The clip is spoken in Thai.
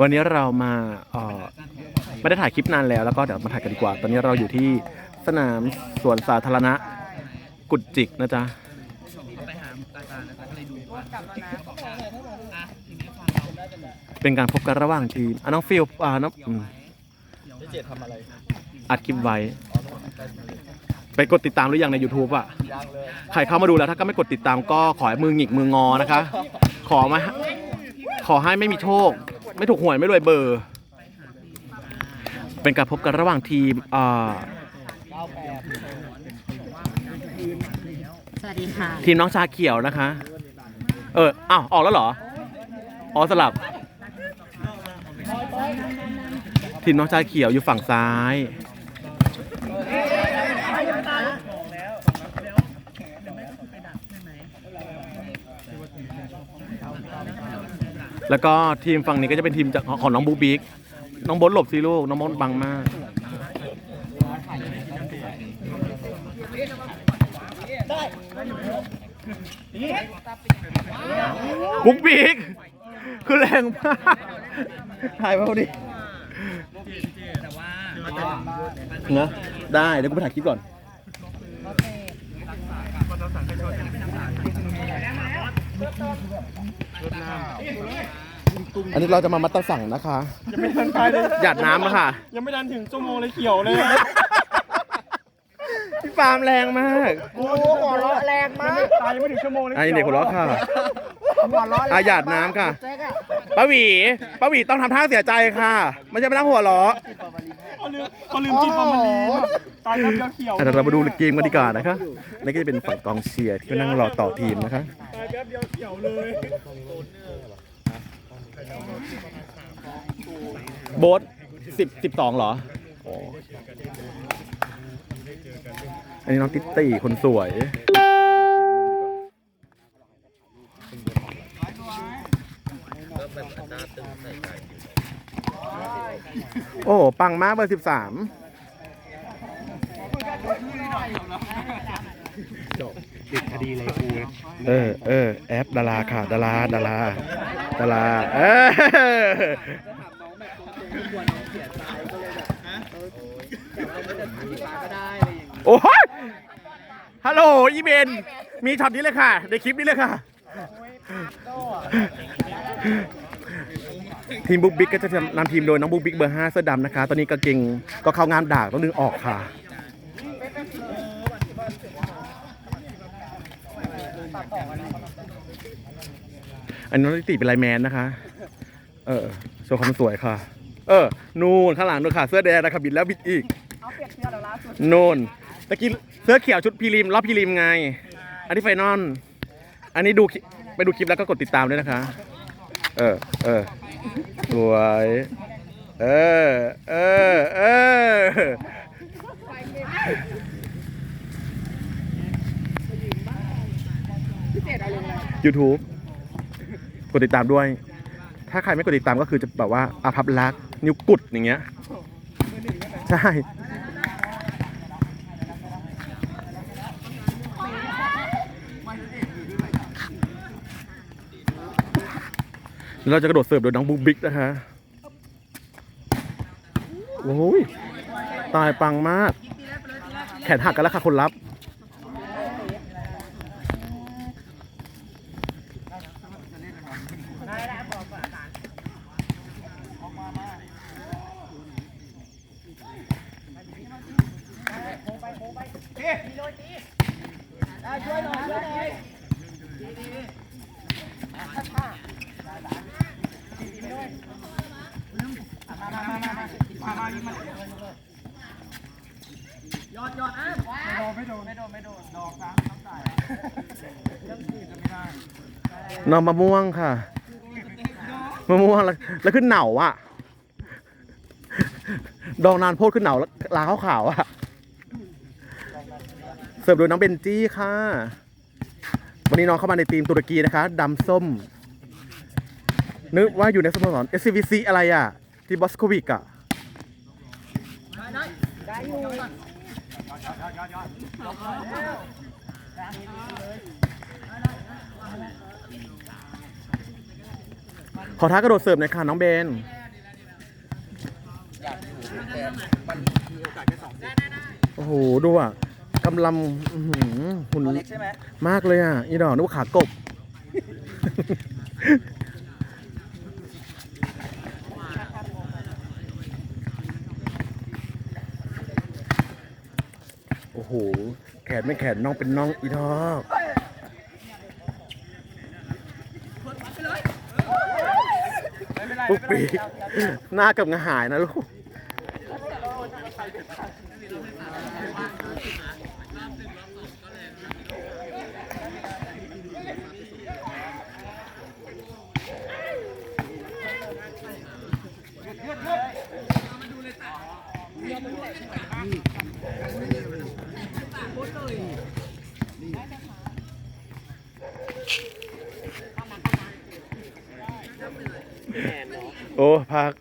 วันนี้เรามาไม่ได้ถ่ายคลิปนานแล้วแล้วก็เดี๋ยวมาถ่ายกันดีกว่า ตอนนี้เราอยู่ที่สนามสวนสาธารณะกุดจิกนะจ๊ะเป็นการพบกันระหว่างทีมอะน้องฟิลอ่าน้องเจทำอะไรอัดคลิปไว้ ไปกดติดตามหรือยังใน YouTube อะใครเข้ามาดูแล้วถ้าก็ไม่กดติดตามก็ขอให้มือหงิกมืองอนะคะ ขอมา ขอให้ไม่มีโชค ไม่ถูกหวยไม่รวยเบอร์ เป็นการพบกันระหว่างทีมอ่าสวัสดีค่ะ ทีมน้องชาเขียวนะคะ เอออ้าวออกแล้วเหรอ อ๋อสลับ ทีมน้องชาเขียวอยู่ฝั่งซ้าย แล้วก็ทีมฝั่งนี้ก็จะเป็นทีมจากของน้องบูบิ๊กน้องบดหลบสิลูกน้องบดบังมากบุ๊กบิ๊กคือแรงมากถ่ายมาพอดีนะได้เดี๋ยวกูไปถ่ายคลิปก่อน อันนี้เราจะมามัตตสั่งนะคะ ยังไม่ทันไปเลยหยาดน้ำนะคะ ยังไม่ทันถึงชั่วโมงเลยเขียวเลยพี่ฟาร์มแรงมากโอ้หัวเราะแรงมาก ตายยังไม่ถึงชั่วโมงเลยไอ้เด็กหัวเราะค่ะหัวเราะอาหยาดน้ำค่ะป้าหวีป้าหวีต้องทำท่าเสียใจค่ะ ไม่ใช่ไม่ต้องหัวเราะเขาลืมเขาลืมจีบฟอร์มาลีน ตายครับเขียวอะเดี๋ยวเรามาดูเกมกันดีกว่านะคะนี่ก็จะเป็นฝั่งกองเชียร์ที่นั่งรอต่อทีมนะคะ ตายแป๊บเดียวเขียวเลยโบ๊ทสิบสิบสองเหรออ๋ออันนี้น้องติ๊ตตี้คนสวย โอ้ ปังมากเบอร์สิบสาม ติดคดีเลยกูเออเออแอปดาราค่ะดาราดาราดาราเออโอ้ยฮัลโหลอีเบนมีช็อตนี้เลยค่ะ ในคลิปนี้เลยค่ะ ทีมบุ๊กบิ๊กก็จะนำทีมโดยน้องบุ๊กบิ๊กเบอร์5เสื้อดำนะคะ ตอนนี้กางเกงก็เข้างามด่างต้องดึงออกค่ะ อันนี้น้องติเป็นไลน์แมนนะคะ เออโชว์ความสวยค่ะ เออ นู่นข้างหลังนู่นค่ะ เสื้อแดงนะคะบิดแล้วบิดอีกนู่นตะกี้เสื้อเขียวชุดพีริมรอบพีริมไง อันนี้ไฟนอลอันนี้ดูคลิปไปดูคลิปแล้วก็กดติดตามด้วยนะคะ เออ เออ สวย เออ เออ เออ YouTube กดติดตามด้วย ถ้าใครไม่กดติดตามก็คือจะแบบว่าอาภัพรักษ์นิ้วกุดอย่างเงี้ย ใช่ เราจะกระโดดเสิร์ฟโดยน้องบุ๊กบิ๊กนะคะโอ้ยตายปังมาก แขนหักกันแล้วค่ะคนรับ น้องมะม่วงค่ะ มะม่วงแล้วแล้วขึ้นเหนาอะ ดองนานโพดขึ้นเหนาแล้วลาขาวๆอะ เสิร์ฟโดยน้องเบนจี้ค่ะ วันนี้น้องเข้ามาในทีมตุรกีนะคะดำส้ม นึกว่าอยู่ในสโมสร SCVC อะไรอะ ที่บอสโควิกอะ ขอท้ากระโดดเสิร์ฟหน่อยค่ะน้องเบนโอ้โห ดูอะกำลังอื้อหือหุ่นเล็กใช่ไหม มากเลยอะ อีดอกนึกว่าขากบ โอ้โห แขนไม่แขนน้องเป็นน้องอีดอกปุ๊กปีหน้ากับงาหายนะลูก โอ้พัก